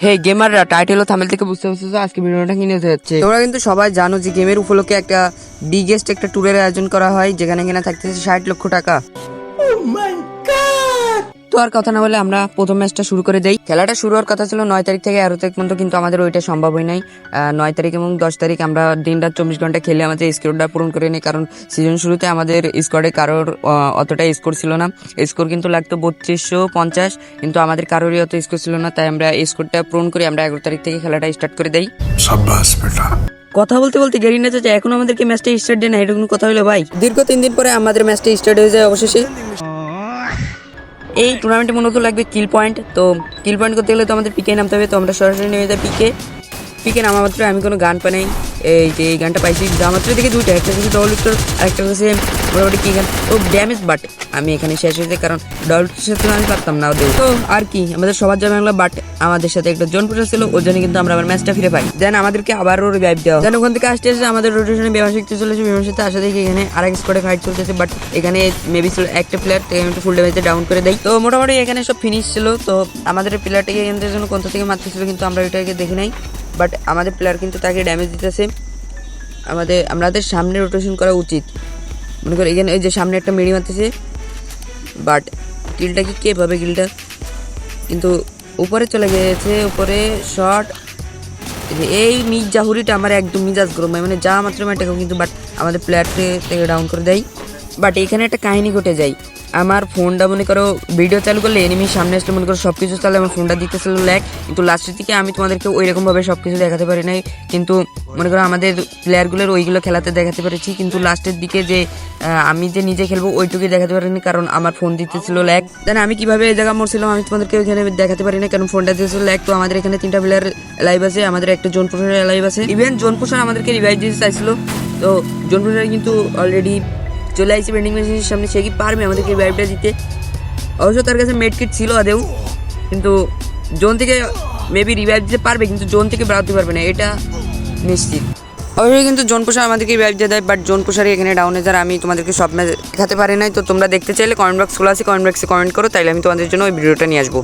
হে গেমাররা title ও থামেল থেকে বুঝতে পারছ যে আজকে ভিডিওটা কিনে হতে যাচ্ছে তোমরা কিন্তু সবাই জানো যে গেমের উপলক্ষে একটা বিগেস্ট একটা ট্যুরের আয়োজন করা হয় যেখানে কিনা থাকতেছে ষাট লক্ষ টাকা। তো আর কথা না বলে আমরা প্রথম ম্যাচটা শুরু করে দেই। খেলাটা শুরু হওয়ার কথা ছিল নয় তারিখ থেকে এগারো তারিখ পর্যন্ত কিন্তু আমাদের ওইটা সম্ভব হয় নাই নয় তারিখ এবং দশ তারিখ আমরা দিন রাত চব্বিশ ঘণ্টা খেলে আমাদের স্কোরটা পূরণ করে নিই কারণ সিজন শুরুতে আমাদের স্কোয়াডে কারোর অতটা স্কোর ছিল না। স্কোর কিন্তু লাগতো বত্রিশশো পঞ্চাশ কিন্তু আমাদের কারোরই অত স্কোর ছিল না তাই আমরা স্কোরটা পূরণ করে আমরা এগারো তারিখ থেকে খেলাটা স্টার্ট করে দেই। কথা বলতে বলতে গেরি না যে এখন আমাদেরকে ম্যাচটা স্টার্ট দেয় না এটা কোনো কথা হলো ভাই? দীর্ঘ তিন দিন পরে আমাদের ম্যাচটা স্টার্ট হয়ে যায় অবশেষে। এই টুর্নামেন্টে মূলত লাগবে কিল পয়েন্ট তো কিল পয়েন্ট করতে গেলে তো আমাদের পিকে নামতে হবে, তো আমরা সরাসরি নেমে যাই পিকে পিকে নামা মাত্র আমি কোনো গান পাই নাই। এই যে এই গানটা পাইছি মাত্র দেখে দুইটা, একটা হচ্ছে ডবল ভিক্টর আর হচ্ছে মোটামুটি কি গান? ও ড্যামেজ বাট আমি এখানে শেষ হয়েছে কারণ ডবল সাথে আমি পারতাম না ওদের। তো আর কি, আমাদের সবার জমা বাংলা বাট আমাদের সাথে একটা জন প্রচার ছিল, ওর জন্য কিন্তু আমরা আবার ম্যাচটা ফিরে পাই। দেন আমাদেরকে আবারও রিভাইভ দেওয়া। দেন ওখান থেকে আসতে আসতে আমাদের রোটেশনে বিমান শিখতে চলেছে বিমান সাথে আসা দেখি এখানে আরেক স্কোয়াডে ফাইট চলতেছে বাট এখানে মেবি ছিল একটা প্লেয়ার একটু ফুল ড্যামেজে ডাউন করে দেয় তো মোটামুটি এখানে সব ফিনিশ ছিল, তো আমাদের প্লেয়ারটাকে এখান থেকে জন্য কোথা থেকে মারতেছিল কিন্তু আমরা ওইটাকে দেখি নাই। বাট আমাদের প্লেয়ার কিন্তু তাকে ড্যামেজ দিতেছে। আমাদের আমাদের সামনে রোটেশন করা উচিত। মনে করো, এখানে ওই যে সামনে একটা মেরি মারতেছে, বাট কিলটা কি কে পাবে কিলটা? কিন্তু উপরে চলে গেছে উপরে শট এই মিজ জাহুরিটা আমার একদম মিজাজ গরম মানে যা মাত্র মেটাকে কিন্তু বাট আমাদের প্লেয়ারকে থেকে ডাউন করে দেয়। বাট এখানে একটা কাহিনী ঘটে যায়। আমার ফোনটা মনে করো ভিডিও চালু করলে এনিমির সামনে আসলে মনে করো সব কিছু চালে আমার ফোনটা দিতে দিতেছিল ল্যাক কিন্তু লাস্টের দিকে আমি তোমাদেরকে ওই রকমভাবে সব কিছু দেখাতে পারি নাই। কিন্তু মনে করো আমাদের প্লেয়ারগুলোর ওইগুলো খেলাতে দেখাতে পেরেছি। কিন্তু লাস্টের দিকে যে আমি যে নিজে খেলব, ওইটুকুই দেখাতে পারিনি কারণ আমার ফোন দিতেছিল ল্যাক দেন আমি কীভাবে এই জায়গা মরছিলাম আমি তোমাদেরকে ওইখানে দেখাতে পারি না কারণ ফোনটা দিতেছিল ল্যাক তো আমাদের এখানে তিনটা প্লেয়ার লাইভ আছে, আমাদের একটা জোন লাইভ আছে। ইভেন জোন প্রসার আমাদেরকে রিভাইভ দিতে চাইছিল। তো জোন প্রসার কিন্তু অলরেডি চলে আসছে ভেন্ডিং মেশিনের সামনে, সে কি পারবে আমাদেরকে রিভাইভটা দিতে? অবশ্য তার কাছে মেড কিট ছিল আদেও, কিন্তু জোন থেকে মেবি রিভাইভ দিতে পারবে, কিন্তু জোন থেকে বেরোতে পারবে না, এটা নিশ্চিত। অবশ্যই কিন্তু জোন প্রসার আমাদেরকে রিভাইভ দিয়ে দেয় বাট জোন প্রসারই এখানে ডাউনে যারা আমি তোমাদেরকে সব ম্যাচ দেখাতে পারি নাই, তো তোমরা দেখতে চাইলে কমেন্ট বক্স খোলা আছে কমেন্ট বক্সে কমেন্ট করো, তাইলে আমি তোমাদের জন্য ওই ভিডিওটা নিয়ে আসব।